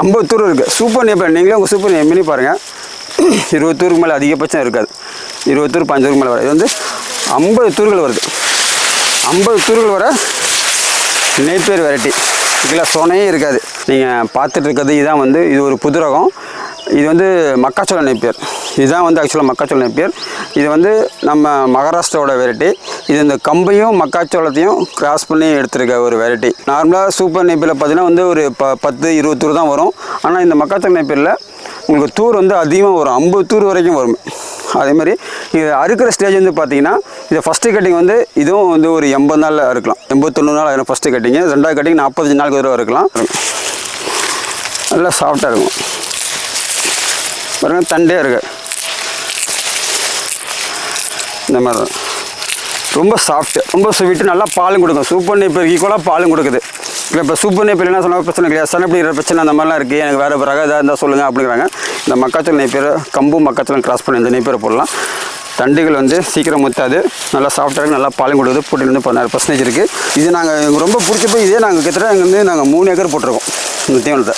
ஐம்பது தூர் இருக்குது சூப்பர் நேப்பர் நீங்களே உங்கள் சூப்பர் மினி பாருங்கள் இருபது தூருக்கு மேலே அதிகபட்சம் இருக்காது. இருபது தூர் பஞ்சூருக்கு மேலே வர. இது வந்து ஐம்பது தூர்கள் வருது. ஐம்பது தூர்கள் வர நெய்ப்பேர் வெரைட்டி இதில் சொனையே இருக்காது. நீங்கள் பார்த்துட்டு இருக்கிறது இதான் வந்து இது ஒரு புது ரகம் இது வந்து மக்காச்சோள நெய்ப்பேர் இதுதான் வந்து ஆக்சுவலாக மக்காச்சோள நெய்ப்பேர் இது வந்து நம்ம மகாராஷ்டிராவோட வெரைட்டி இது இந்த கம்பையும் மக்காச்சோளத்தையும் கிராஸ் பண்ணி எடுத்திருக்க ஒரு வெரைட்டி நார்மலாக சூப்பர் நெய்ப்பேரில் பார்த்தீங்கன்னா வந்து ஒரு ப பத்து இருபது தூர் தான் வரும். ஆனால் இந்த மக்காச்சோள நெய்ப்பேரில் உங்களுக்கு தூர் வந்து அதிகமாக வரும். ஐம்பது தூர் வரைக்கும் வரும். அதே மாதிரி இது அறுக்கிற ஸ்டேஜ் வந்து பார்த்தீங்கன்னா இது ஃபஸ்ட்டு கட்டிங் வந்து இதுவும் வந்து ஒரு எண்பது நாளில் அறுக்கலாம். எண்பத்தொண்ணூறு நாள் ஆகிடும் ஃபஸ்ட்டு கட்டிங்கு ரெண்டாவது கட்டிங் நாற்பத்தஞ்சு நாளுக்கு தடவை இருக்கலாம் நல்லா சாஃப்டாக இருக்கும். பாருங்க தண்டே இருக்கு. இந்த மாதிரி தான். ரொம்ப சாஃப்ட்டு ரொம்ப ஸ்வீட்டு நல்லா பாலும் கொடுக்கும். சூப்பர் நெய்ப்பர் ஈக்குவலாக பாலும் கொடுக்குது. இல்லை இப்போ சூப்பர் நெய்ப்பர் என்ன சொன்னால் பிரச்சனை கிடையாது. சனப்பிடிக்கிற பிரச்சனை அந்த மாதிரிலாம் இருக்குது எனக்கு வேறு பிறகு எதாவது இருந்தால் சொல்லுங்கள் அப்படிங்கிறாங்க. இந்த மக்காச்சோள பேர் கம்பு மக்காச்சோளம் கிராஸ் பண்ணி இந்த நெய்ப்பேரை போடலாம். தண்டுகள் வந்து சீக்கிரம் முத்தாது. நல்லா சாஃப்டாக இருக்குது நல்லா பாலும் கொடுக்குது. போட்டுலேருந்து பதினாறு பர்சன்டேஜ் இருக்குது இது நாங்கள் எங்களுக்கு ரொம்ப பிடிச்ச போய் இதே நாங்கள் கிட்டத்தட்ட இங்கே வந்து நாங்கள் மூணு ஏக்கர் போட்டிருக்கோம். இந்த தீவனத்தை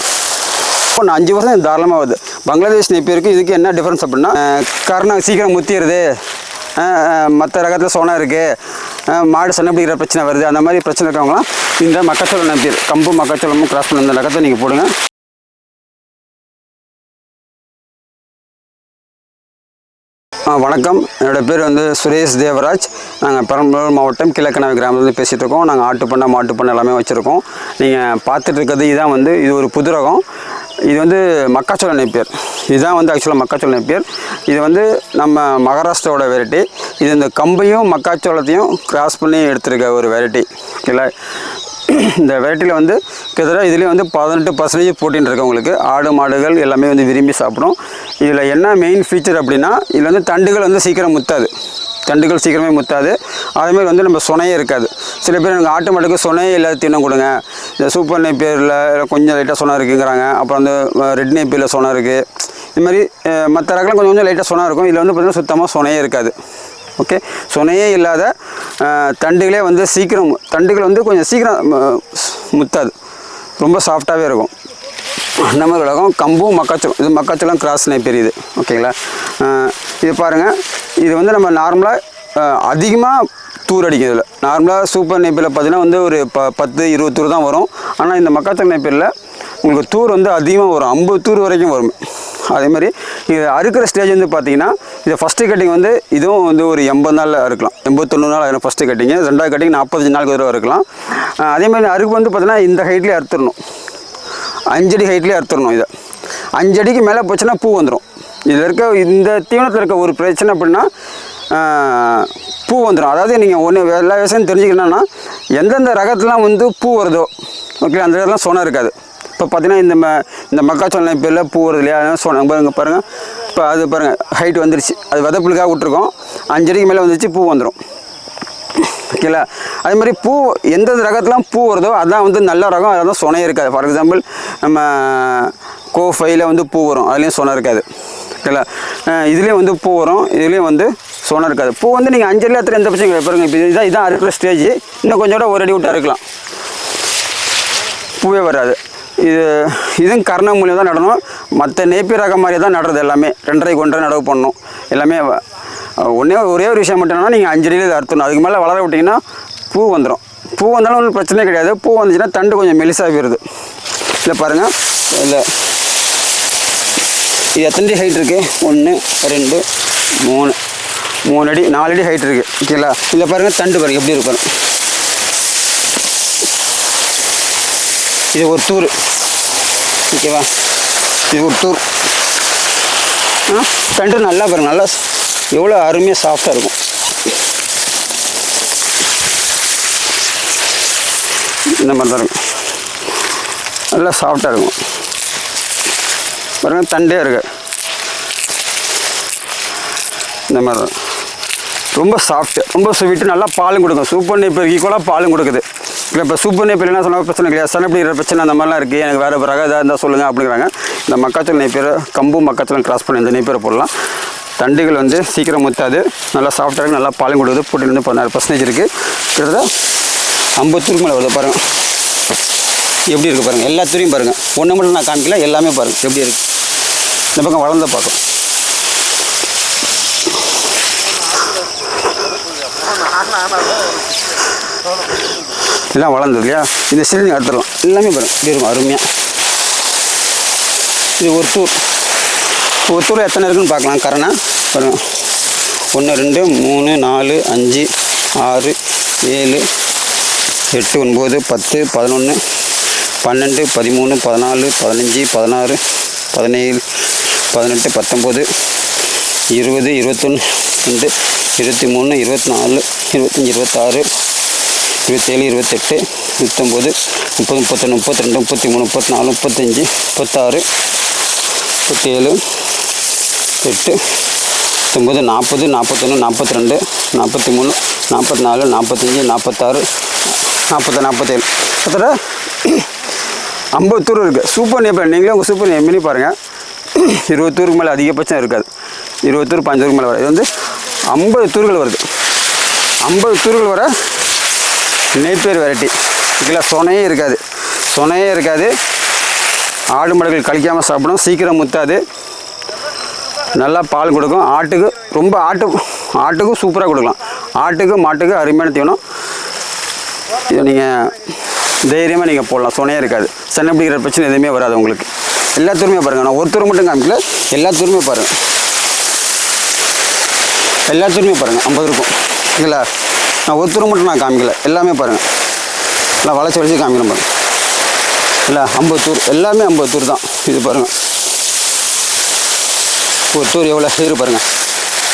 இப்போ நான் அஞ்சு வருஷம் தாராளமாக வருது. பங்களாதேஷ் நெப்பியருக்கு இதுக்கு என்ன டிஃப்ரென்ஸ் அப்படின்னா அஹ், காரணம் சீக்கிரம் முத்திடுது மற்ற ரகத்தில் சோனா இருக்குது மாடு சண்டை பிடிக்கிற பிரச்சனை வருது. அந்த மாதிரி பிரச்சனை இருக்கவங்களாம் இந்த மக்காச்சோளம் நம்பியர் கம்பு மக்காச்சோளமும் கிராஸ் பண்ண இந்த ரகத்தை நீங்கள் போடுங்க. ஆ, வணக்கம். என்னோடய பேர் வந்து சுரேஷ் தேவராஜ். நாங்கள் பெரம்பலூர் மாவட்டம் கிழக்கணவி கிராமத்துலேருந்து பேசிகிட்டு இருக்கோம். நாங்கள் ஆட்டு பண்ணை மாட்டு பண்ணை எல்லாமே வச்சுருக்கோம். நீங்கள் பார்த்துட்டு இருக்கிறது இதான் வந்து இது ஒரு புது ரகம். இது வந்து மக்காச்சோள நெய்ப்பேர் இதுதான் வந்து ஆக்சுவலாக மக்காச்சோள நெய்ப்பேர் இது வந்து நம்ம மகாராஷ்டிராவோட வெரைட்டி இது இந்த கம்பையும் மக்காச்சோளத்தையும் கிராஸ் பண்ணி எடுத்திருக்க ஒரு வெரைட்டி ஓகேங்களா இந்த வெரைட்டியில் வந்து கிட்டத்தட்ட இதுலேயும் வந்து பதினெட்டு பர்சன்டேஜ் போட்டின்னு இருக்கு உங்களுக்கு. ஆடு மாடுகள் எல்லாமே வந்து விரும்பி சாப்பிடும். இதில் என்ன மெயின் ஃபீச்சர் அப்படின்னா இதில் வந்து தண்டுகள் வந்து சீக்கிரம் முத்தாது. தண்டுகள் சீக்கிரமே முத்தாது. அதேமாதிரி வந்து நம்ம சொனையே இருக்காது. சில பேர் எனக்கு ஆட்டோமேட்டிக்காக சுனையே சொனையே இல்லாத தின்னம் கொடுங்க. இந்த சூப்பர் நெப்பியரில் கொஞ்சம் லைட்டாக சொனை இருக்குங்கிறாங்க. அப்புறம் வந்து ரெட் நெப்பியில் சொனை இருக்குது இது மாதிரி மற்ற ரகலாம் கொஞ்சம் கொஞ்சம் லைட்டாக சொனா இருக்கும். இதில் வந்து பார்த்திங்கன்னா சுத்தமாக சொனையே இருக்காது. ஓகே சொனையே இல்லாத தண்டுகளே வந்து சீக்கிரம் தண்டுகள் வந்து கொஞ்சம் சீக்கிரம் முத்தாது. ரொம்ப சாஃப்டாகவே இருக்கும். அந்த மாதிரி உலகம் கம்பும் மக்காச்சோளம் இது மக்காச்சோளம் கிராஸ் நெய் பெரியது. ஓகேங்களா இது பாருங்கள் இது வந்து நம்ம நார்மலாக அதிகமாக தூர் அடிக்கும் இதில். நார்மலாக சூப்பர் நெய்ப்பில் பார்த்தீங்கன்னா வந்து ஒரு ப பத்து இருபது தூர் தான் வரும். ஆனால் இந்த மக்காச்சோளம் நெய்ப்பில் உங்களுக்கு தூர் வந்து அதிகமாக வரும். ஐம்பது தூர் வரைக்கும் வரும். அதே மாதிரி இது அறுக்கிற ஸ்டேஜ் வந்து பார்த்தீங்கன்னா இது ஃபஸ்ட்டு கட்டிங் வந்து இதுவும் வந்து ஒரு எண்பது நாளில் அறுக்கலாம். எண்பத்தொண்ணூறு நாள் ஆயிரும் ஃபஸ்ட்டு கட்டிங்கு ரெண்டாவது கட்டிங் நாற்பத்தஞ்சு நாளுக்கு தடவை இருக்கலாம் அதே மாதிரி அறுக்கு வந்து பார்த்தீங்கன்னா இந்த ஹைட்லேயே அறுத்துடணும். அஞ்சடி ஹைட்லேயே அறுத்துடணும் இதை. அஞ்சடிக்கு மேலே போச்சுன்னா பூ வந்துடும் இதில் இருக்க இந்த தீவனத்தில் இருக்க ஒரு பிரச்சனை அப்படின்னா பூ வந்துடும் அதாவது நீங்கள் ஒன்று எல்லா விவசாயம் தெரிஞ்சுக்கணும்னா எந்தெந்த ரகத்துலாம் வந்து பூ வருதோ ஓகே அந்த இடத்துலாம் சொனை இருக்காது. இப்போ பார்த்தீங்கன்னா இந்த ம இந்த மக்காச்சோளம் இப்போ பூ வருது இல்லையா? சொன்ன பாருங்க பாருங்கள் இப்போ அது பாருங்கள் ஹைட் வந்துருச்சு. அது விதப்புலுக்காக விட்ருக்கோம் அஞ்சடிக்கு மேலே வந்துருச்சு பூ வந்துடும் ஓகேங்களா அதே மாதிரி பூ எந்தெந்த ரகத்துலாம் பூ வருதோ அதான் வந்து நல்ல ரகம். அதான் சொனை இருக்காது. ஃபார் எக்ஸாம்பிள் நம்ம கோ ஃபைவ்ல வந்து பூ வரும். அதுலேயும் சுனை இருக்காது. ஓகேங்களா இதுலேயும் வந்து பூ வரும். இதுலேயும் வந்து சுனை இருக்காது. பூ வந்து நீங்கள் அஞ்சு இடத்துல எந்த பிரச்சனை கிடையாது. பாருங்க இப்போ இதான் இதான் அறுக்கிற ஸ்டேஜ் இன்னும் கொஞ்சம் கூட ஒரு அடி விட்டு அறுக்கலாம் பூவே வராது. இது இதுவும் கர்ண மூலியம் தான் நடணும். மற்ற நேப்பி ரகம் மாதிரி தான் நடுறது எல்லாமே. ரெண்டரை ஒன்றரை நடவு பண்ணணும். எல்லாமே ஒன்றே ஒரே ஒரு விஷயம் மட்டும் என்னன்னா நீங்கள் அஞ்சு அடியில் அறுத்தணும் அதுக்கு மேலே வளர விட்டிங்கன்னா பூ வந்துடும் பூ வந்தாலும் ஒன்றும் பிரச்சனையே கிடையாது. பூ வந்துச்சுன்னா தண்டு கொஞ்சம் மெலிசாக போயிருது. இல்லை பாருங்கள் இல்லை இது எத்தனை அடி ஹைட் இருக்குது ஒன்று ரெண்டு மூணு. மூணு அடி நாலு அடி ஹைட் இருக்குது ஓகேங்களா இதில் பாருங்கள் தண்டு பாருங்கள் எப்படி இருக்கும் இது ஒரு டூர் ஓகேவா இது ஒரு டூர் ஆ? தண்டு நல்லா பாருங்கள் நல்லா எவ்வளோ அருமையாக சாஃப்டாக இருக்கும். இந்த மாதிரி தான் இருக்கும். நல்லா சாஃப்டாக இருக்கும். பாருங்கள் தண்டே இருக்கு. இந்த மாதிரி தான். ரொம்ப சாஃப்ட்டு ரொம்ப ஸ்வீட்டு நல்லா பாலும் கொடுக்கும். சூப்பர் நெய்ப்பர் ஈக்குவலாக பாலும் கொடுக்குது. இல்லை இப்போ சூப்பர் நெய்ப்பர் என்ன சொன்னால் பிரச்சனை கிடையாது. சண்டை பிரச்சனை அந்த மாதிரிலாம் இருக்குது எனக்கு வேறு ரக எதாவது இருந்தால் சொல்லுங்கள் அப்படிங்கிறாங்க. இந்த மக்காச்சோள நெய்ப்பேர் கம்பு மக்காச்சோளம் கிராஸ் பண்ணி இந்த நெய்ப்பேரை போடலாம். தண்டுகள் வந்து சீக்கிரம் முத்தாது. நல்லா சாஃப்டாக இருக்கு. நல்லா பாலும் கொடுக்குது. போட்டிலேருந்து பதினாறு பர்சன்டேஜ் இருக்குது கிட்டத்தட்ட ஐம்பத்தூருக்கு மேலே வருது பாருங்கள் எப்படி இருக்குது பாருங்கள் எல்லாத்துலேயும் பாருங்கள் ஒன்று மட்டும் நான் காமிக்கல. எல்லாமே பாருங்கள் எப்படி இருக்குது இந்த பக்கம் வளர்ந்த பார்க்கும் இதெல்லாம் வளர்ந்தது இல்லையா? இந்த சிலிண்டர் எடுத்துடலாம். எல்லாமே பாருங்கள் இப்படி இருக்கும்? அருமையாக இது ஒரு தூர் ஒரு தூரம் எத்தனை இருக்குன்னு பார்க்கலாம். கரணை ஒன்று ரெண்டு மூணு நாலு அஞ்சு ஆறு ஏழு எட்டு ஒன்பது பத்து பதினொன்று பன்னெண்டு பதிமூணு பதினாலு பதினஞ்சு பதினாறு பதினேழு பதினெட்டு பத்தொம்போது இருபது இருபத்தொன்று ரெண்டு இருபத்தி மூணு இருபத்தி நாலு இருபத்தஞ்சி இருபத்தாறு இருபத்தேழு இருபத்தெட்டு இருபத்தொம்போது முப்பது முப்பத்தொன்று முப்பத்தி ரெண்டு முப்பத்தி மூணு முப்பத்தி நாலு முப்பத்தஞ்சு முப்பத்தாறு ஏழு எட்டு பத்தொம்பது நாற்பது நாற்பத்தொன்று நாற்பத்தி ரெண்டு நாற்பத்தி மூணு நாற்பத்தி நாலு நாற்பத்தஞ்சு நாற்பத்தாறு நாற்பத்தி நாற்பத்தேழு. கிட்டத்தட்ட ஐம்பது தூர் இருக்குது சூப்பர் நேம் நீங்களே உங்கள் சூப்பர் நேம் பண்ணி பாருங்கள் இருபது தூருக்கு மேலே அதிகபட்சம் இருக்காது. இருபது தூர் பஞ்சு தூருக்கு மேலே வர இது வந்து ஐம்பது தூர்கள் வருது. ஐம்பது தூர்கள் வர நெய்ப்பேர் வெரைட்டி. இதில் சொனையே இருக்காது. சொனையே இருக்காது. ஆடு மாடுகள் கழிக்காமல் சாப்பிடும் சீக்கிரம் முத்தாது. நல்லா பால் கொடுக்கும். ஆட்டுக்கு ரொம்ப ஆட்டு ஆட்டுக்கும் சூப்பராக கொடுக்கலாம். ஆட்டுக்கு மாட்டுக்கு அருமையான தீவனம். இது நீங்கள் தைரியமாக நீங்கள் போடலாம். சுனையாக இருக்காது. சென்னை பிடிக்கிற பிரச்சனை எதுவுமே வராது உங்களுக்கு. எல்லா எல்லாத்தூருமே பாருங்கள் நான் ஒருத்தர் மட்டும் காமிக்கல. எல்லாத்தூருமே பாருங்கள் எல்லா எல்லாத்தூருமே பாருங்கள் ஐம்பது இருக்கும். இல்லை நான் ஒருத்தர் மட்டும் நான் காமிக்கல. எல்லாமே பாருங்கள் நான் வளைச்சி வளைச்சி காமிக்கிறேன் பாருங்கள் இல்லை ஐம்பத்தூர் எல்லாமே ஐம்பத்தூர் தான். இது பாருங்கள் ஒரு தூர் எவ்வளோ சீரு பாருங்கள்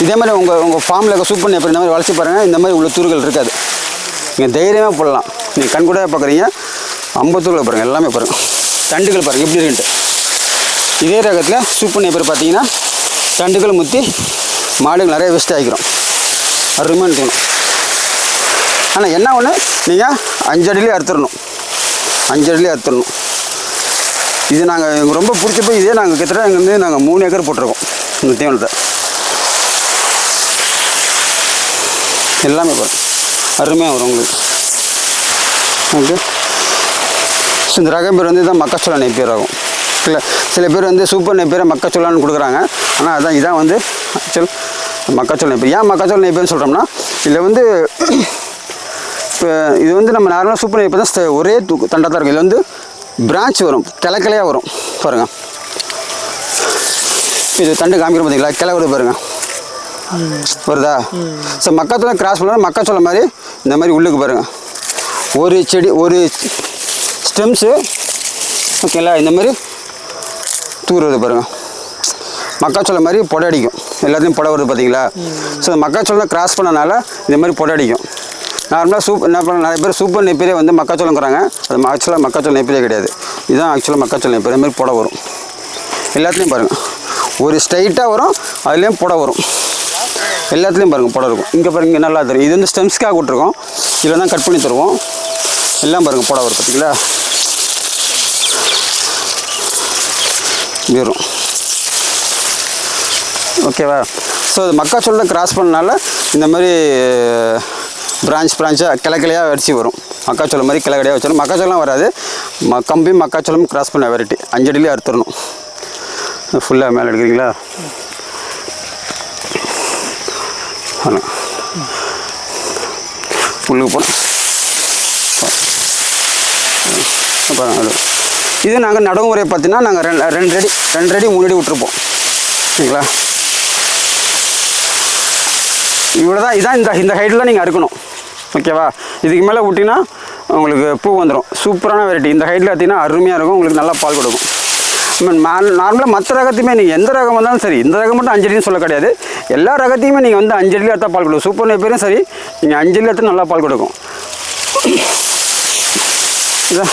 இதே மாதிரி உங்கள் உங்கள் ஃபார்மில் இருக்க சூப்பர் நேப்பர் இந்த மாதிரி வளர்ச்சி பாருங்கள் இந்த மாதிரி உள்ள தூர்கள் இருக்காது. நீங்கள் தைரியமாக போடலாம். நீங்கள் கண் கூட பார்க்குறீங்க ஐம்பத்தூரில் பாருங்கள் எல்லாமே பாருங்கள் தண்டுகள் பாருங்கள் எப்படி இருக்குன்ட்டு இதே ரகத்தில் சூப்பர் நேப்பர் பார்த்தீங்கன்னா தண்டுகள் முற்றி மாடுகள் நிறைய வேஸ்ட் ஆகிக்கிறோம் அருமையான தோணும் ஆனால் என்ன ஒன்று நீங்கள் அஞ்சடியிலே அறுத்துடணும். அஞ்சடிலே அடியிலே அறுத்துடணும். இது நாங்கள் எங்களுக்கு ரொம்ப பிடிச்ச போய் இதே நாங்கள் கிட்டத்தட்ட இங்கே வந்து நாங்கள் மூணு ஏக்கர் போட்டிருக்கோம் இந்த தேவனத்தை. எல்லாமே அருமையாக வரும் உங்களுக்கு. ஓகே ஸோ இந்த ரகம் பேர் வந்து இதான் மக்காச்சோளம் நெய் பேர் ஆகும். இல்லை சில பேர் வந்து சூப்பர் நெய்ப்பேரை மக்காச்சோளான்னு கொடுக்குறாங்க. ஆனால் அதான் இதான் வந்து ஆக்சுவல் மக்காச்சோள நெய்ப்பேர் ஏன் மக்காச்சோள நெய்ப்பேர்னு சொல்கிறோம்னா இதில் வந்து இது வந்து நம்ம நார்மலாக சூப்பர் இப்போ தான் ஒரே தூக்கு தண்டாக தான் இருக்கும். இது வந்து பிரான்ச் வரும். கிளக்கிளையாக வரும். பாருங்கள் இது தண்டு காமிக்கிற பார்த்தீங்களா கிளை வருது? பாருங்கள் வருதா ஸோ மக்காச்சோளம் கிராஸ் பண்ணால் மக்காச்சோளம் மாதிரி இந்த மாதிரி உள்ளுக்கு பாருங்கள் ஒரு செடி ஒரு ஸ்டெம்ஸு ஓகேங்களா இந்த மாதிரி தூருது பாருங்கள் மக்காச்சோளம் மாதிரி பொடை அடிக்கும். எல்லாத்தையும் பொடை வருது பார்த்தீங்களா ஸோ மக்காச்சோளம் கிராஸ் பண்ணனால இந்த மாதிரி பொடை அடிக்கும். நார்மலாக சூப் என்ன பண்ண நிறைய பேர் சூப்பர் நெப்பேரே வந்து மக்காச்சோளங்கிறாங்க அது ஆக்சுவலாக மக்காச்சோளம் நெப்பேரே கிடையாது. இதுதான் ஆக்சுவலாக மக்காச்சோளம் நெப்பேர் மாதிரி பொடை வரும். எல்லாத்துலேயும் பாருங்கள் ஒரு ஸ்ட்ரைட்டாக வரும் அதுலேயும் புட வரும். எல்லாத்துலேயும் பாருங்கள் புட இருக்கும். இங்கே பாருங்க நல்லா தெரியும். இது வந்து ஸ்டெம்ஸ்க்காக விட்ருக்கோம் இதில் தான் கட் பண்ணி தருவோம். எல்லாம் பாருங்கள் புட வரும் பார்த்தீங்களா? வரும். ஓகேவா ஸோ இது மக்காச்சோளம் கிராஸ் பண்ணனால இந்த மாதிரி பிரான்ச் பிரான்ச்சாக கிளக்கிளையாக அடிச்சு வரும். மக்காச்சோளம் மாதிரி கிளை கிளையாக வச்சிடும் மக்காச்சோளம் வராது. ம கம்பி மக்காச்சோளம் கிராஸ் பண்ண வெரைட்டி. அஞ்சடியிலே அறுத்துடணும். ஃபுல்லாக மேலே எடுக்கிறீங்களா? உள்ளுக்கு போனோம் அது. இது நாங்கள் நடைமுறை பார்த்தீங்கன்னா நாங்கள் ரெண்டு ரெண்டு அடி ரெண்டு அடி மூணு அடி விட்டுருப்போம். சரிங்களா? இவ்வளோ தான் இதான் இந்த இந்த ஹைட்டில் நீங்கள் அறுக்கணும். ஓகேவா? இதுக்கு மேலே விட்டிங்கன்னா உங்களுக்கு பூ வந்துடும் சூப்பரான வெரைட்டி இந்த ஹைட்டில் பார்த்தீங்கன்னா அருமையாக இருக்கும். உங்களுக்கு நல்லா பால் கொடுக்கும். நார்மலாக மற்ற ரகத்தையுமே நீங்கள் எந்த ரகம் வந்தாலும் சரி இந்த ரகம் மட்டும் அஞ்சடின்னு சொல்ல கிடையாது. எல்லா ரகத்தையுமே நீங்கள் வந்து அஞ்சடியில் எடுத்தால் பால் கொடுக்கும். சூப்பர் நெப்பேரும் சரி நீங்கள் அஞ்சடியில் எடுத்து நல்லா பால் கொடுக்கும். இதான்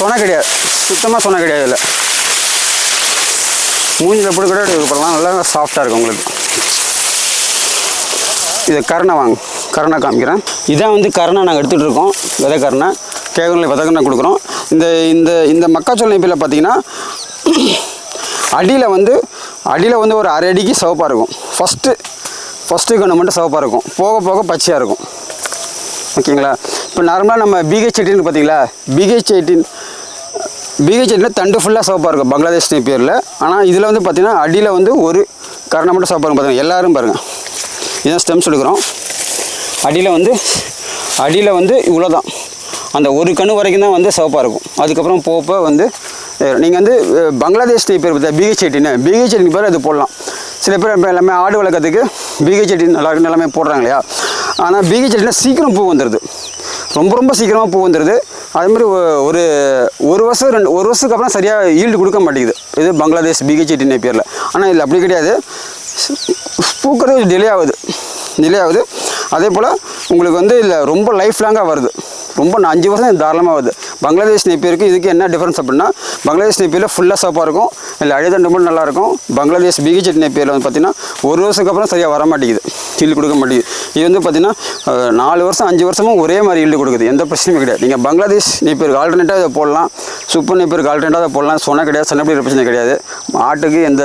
சொன்ன கிடையாது. சுத்தமாக சொன்ன கிடையாது இல்லை மூஞ்சில் போட்டு கூட இது பண்ணலாம் நல்லா சாஃப்டாக இருக்கும் உங்களுக்கு. இது கருணை வாங்க கருணை காமிக்கிறேன். இதான் வந்து கருணை நாங்கள் எடுத்துகிட்டு இருக்கோம் விதை கருணை. கேகனில் விதை கருணை கொடுக்குறோம். இந்த இந்த இந்த மக்காச்சோள நெப்பில் பார்த்தீங்கன்னா அடியில் வந்து அடியில் வந்து ஒரு அரை அடிக்கு சிவப்பாக இருக்கும். ஃபஸ்ட்டு ஃபஸ்ட்டு கண்ணு மட்டும் சிவப்பாக இருக்கும். போக போக பச்சையாக இருக்கும். ஓகேங்களா? இப்போ நார்மலாக நம்ம பிஹெச் எயிட்டின் பார்த்தீங்களா பிஹெச் எயிட்டின் பிஹெச் எயிட்டில் தண்டு ஃபுல்லாக சிவப்பாக இருக்கும். பங்களாதேஷ் பேரில். ஆனால் இதில் வந்து பார்த்தீங்கன்னா அடியில் வந்து ஒரு கரணம் மட்டும் சிவப்பாக இருக்கும் பார்த்தீங்கன்னா எல்லோரும் பாருங்கள் இதான் ஸ்டெம்ஸ் எடுக்கிறோம் அடியில் வந்து அடியில் வந்து இவ்வளோ தான் அந்த ஒரு கணு வரைக்கும் தான் வந்து சிவப்பாக இருக்கும். அதுக்கப்புறம் போப்போ வந்து நீங்கள் வந்து பங்களாதேஷ் பங்களாதேஷ் பேர் பார்த்தா பிஹெச் எயிட்டின்னு பேர் அது போடலாம். சில பேர் இப்போ எல்லாமே ஆடு வளர்க்கறதுக்கு பிஹெச் நல்லா எல்லாமே போடுறாங்க இல்லையா? ஆனால் பிஹெச் எயிட்டில் சீக்கிரம் பூ வந்துடுது ரொம்ப ரொம்ப சீக்கிரமாக பூ வந்துடுது அதே மாதிரி ஒரு ஒரு வருஷம் ரெண்டு ஒரு வருஷத்துக்கு அப்புறம் சரியாக ஈல்டு கொடுக்க மாட்டேங்குது. இது பங்களாதேஷ் பிஹெச் பேரில். ஆனால் இதில் அப்படி கிடையாது. பூக்கிறது டிலே ஆகுது. டிலே ஆகுது. அதே போல் உங்களுக்கு வந்து இதில் ரொம்ப லைஃப் லாங்காக வருது. ரொம்ப அஞ்சு வருஷம் தாராளமாக வருது. பங்களாதேஷ் நெப்பியருக்கு இதுக்கு என்ன டிஃப்ரென்ஸ் அப்படின்னா பங்களாதேஷ் நெப்பியில் ஃபுல்லாக சோப்பாக இருக்கும். இல்லை அழுதண்டு மட்டும் நல்லா இருக்கும். பங்களாதேஷ் பிகிஜெட் நெப்பியில் வந்து பார்த்திங்கன்னா ஒரு வருஷத்துக்கு அப்புறம் சரியாக வர மாட்டேங்குது. ஈல்டு கொடுக்க மாட்டேங்குது. இது வந்து பார்த்திங்கன்னா நாலு வருஷம் அஞ்சு வருஷமும் ஒரே மாதிரி ஈல்டு கொடுக்குது. எந்த பிரச்சனையும் கிடையாது. நீங்கள் பங்களாதேஷ் நெப்பியருக்கு ஆல்டர்னேட்டாக இதை போடலாம். சூப்பர் நெப்பியருக்கு ஆல்டர்னேட்டாக அதை போடலாம். சொன்னால் கிடையாது. சொன்னபடி பிரச்சனை கிடையாது. ஆட்டுக்கு எந்த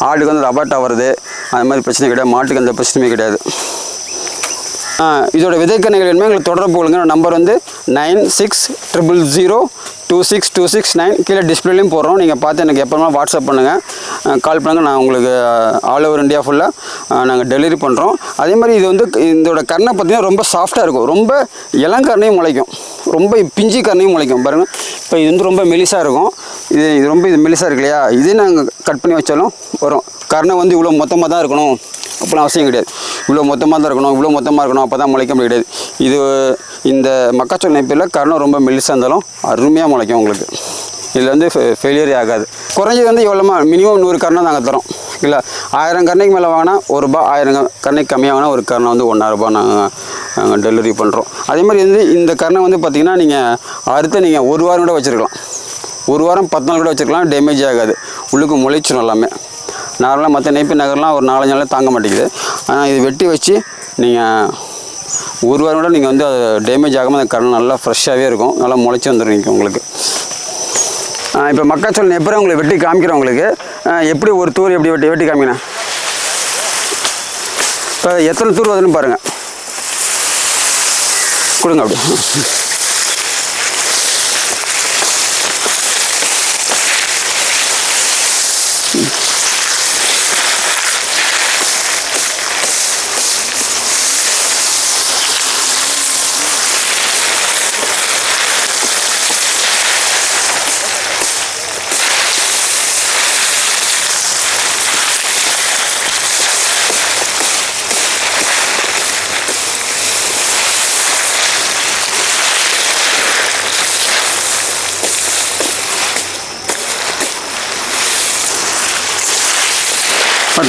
ஆட்டுக்கு வந்து ரபாட்டா வருது. அது மாதிரி பிரச்சனை கிடையாது. மாட்டுக்கு எந்த பிரச்சனையுமே கிடையாது. இதோட விதைக்கணைகள் வேணுமே எங்களுக்கு தொடர்பு கொள்ளுங்க. நம்பர் வந்து nine six triple zero two six two six nine கீழே டிஸ்பிளேலையும் போடுறோம். நீங்கள் பார்த்து எனக்கு எப்போனா வாட்ஸ்அப் பண்ணுங்கள் கால் பண்ணுங்கள் நான் உங்களுக்கு ஆல் ஓவர் இந்தியா ஃபுல்லாக நாங்கள் டெலிவரி பண்ணுறோம் அதே மாதிரி இது வந்து இதோட கண்ணை பார்த்திங்கன்னா ரொம்ப சாஃப்டாக இருக்கும். ரொம்ப இளங்கரணையும் முளைக்கும். ரொம்ப பிஞ்சு கரணையும் முளைக்கும். பாருங்கள் இப்போ இது வந்து ரொம்ப மெலிசாக இருக்கும். இது இது ரொம்ப இது மெலிசாக இருக்கு இல்லையா? இதே நாங்கள் கட் பண்ணி வச்சாலும் வரும். கரணை வந்து இவ்வளோ மொத்தமாக தான் இருக்கணும். அப்படிலாம் அவசியம் கிடையாது. இவ்வளோ மொத்தமாக தான் இருக்கணும் இவ்வளோ மொத்தமாக இருக்கணும் அப்போ தான் முளைக்க கிடையாது. இது இந்த மக்காச்சோள நெப்பில் கரணம் ரொம்ப மெலிசாக இருந்தாலும் அருமையாக முளைக்கும் உங்களுக்கு. இதில் வந்து ஃபெயிலியரே ஆகாது. குறைஞ்சது வந்து எவ்வளோமா? மினிமம் நூறு கரணம் நாங்கள் தரோம். இல்லை ஆயிரம் கரணைக்கு மேலே வாங்கினா ஒரு ரூபா ஆயிரம் கரணைக்கு கம்மியாக வாங்கினா ஒரு கரணம் வந்து ஒன்றா ரூபா நாங்கள் நாங்கள் டெலிவரி பண்ணுறோம் அதே மாதிரி வந்து இந்த கரணை வந்து பார்த்திங்கன்னா நீங்கள் அறுத்து நீங்கள் ஒரு வாரம் கூட வச்சுருக்கலாம். ஒரு வாரம் பத்து நாள் கூட வச்சுருக்கலாம் டேமேஜ் ஆகாது. உள்ளுக்கு முளைச்சிடும் எல்லாமே. நார்மலாக மற்ற நெய்ப்பி நகர்லாம் ஒரு நாலஞ்சு நாளில் தாங்க மாட்டேங்குது. ஆனால் இது வெட்டி வச்சு நீங்கள் ஒரு வாரம் கூட நீங்கள் வந்து அது டேமேஜ் ஆகாமல் அந்த கடல் நல்லா ஃப்ரெஷ்ஷாகவே இருக்கும். நல்லா முளைச்சி வந்துடும் நீங்கள் உங்களுக்கு. இப்போ மக்காச்சோளம் எப்படி உங்களுக்கு வெட்டி காமிக்கிறேன் உங்களுக்கு. எப்படி ஒரு தூர் எப்படி வெட்டி வெட்டி காமிக்கிறேன். இப்போ எத்தனை தூர் வருதுன்னு பாருங்கள் கொடுங்க அப்படி.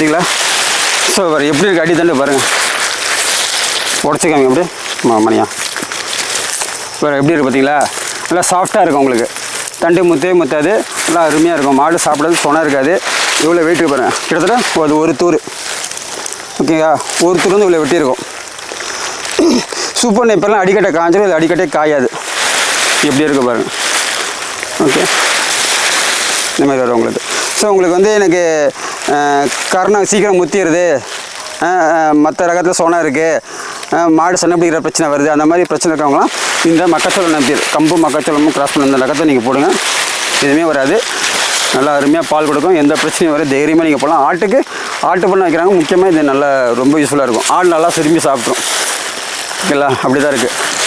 பார்த்தீங்களா ஸோ வேறு எப்படி இருக்கு அடி தண்டு பாருங்கள் உடச்சிக்காங்க எப்படி மணியா. வேறு எப்படி இருக்குது பார்த்தீங்களா நல்லா சாஃப்டாக இருக்கும் உங்களுக்கு. தண்டு முத்தே முத்தாது. நல்லா அருமையாக இருக்கும். மாடு சாப்பிடாது சொனா இருக்காது. இவ்வளோ வெயிட் பாருங்கள் பாருங்க. கிட்டத்தட்ட அது ஒரு தூர் ஓகேங்களா ஒரு தூர் வந்து இவ்வளோ வெட்டியிருக்கும். சூப்பர் நெப்பெல்லாம் அடிக்கட்டை காய்ஞ்சிடும் இது அடிக்கட்டே காயாது. எப்படி இருக்கு பாருங்கள் ஓகே இந்த மாதிரி வரும் உங்களுக்கு. ஸோ உங்களுக்கு வந்து எனக்கு கரணம் சீக்கிரம் முத்திடுது மற்ற ரகத்தில் சோனா இருக்குது மாடு சண்டை பிடிக்கிற பிரச்சனை வருது. அந்த மாதிரி பிரச்சனை இருக்கவங்களாம் இந்த மக்காச்சோளம் நம்பி கம்பு மக்காச்சோளமும் கிராஸ் பண்ண இந்த ரகத்தை நீங்கள் போடுங்க. எதுவுமே வராது. நல்லா அருமையாக பால் கொடுக்கும். எந்த பிரச்சனையும் வர தைரியமாக நீங்கள் போடலாம். ஆட்டுக்கு ஆட்டு பண்ண வைக்கிறாங்க. முக்கியமாக இது நல்லா ரொம்ப யூஸ்ஃபுல்லாக இருக்கும். ஆடு நல்லா திரும்பி சாப்பிட்ரும். ஓகேங்களா? அப்படி தான் இருக்குது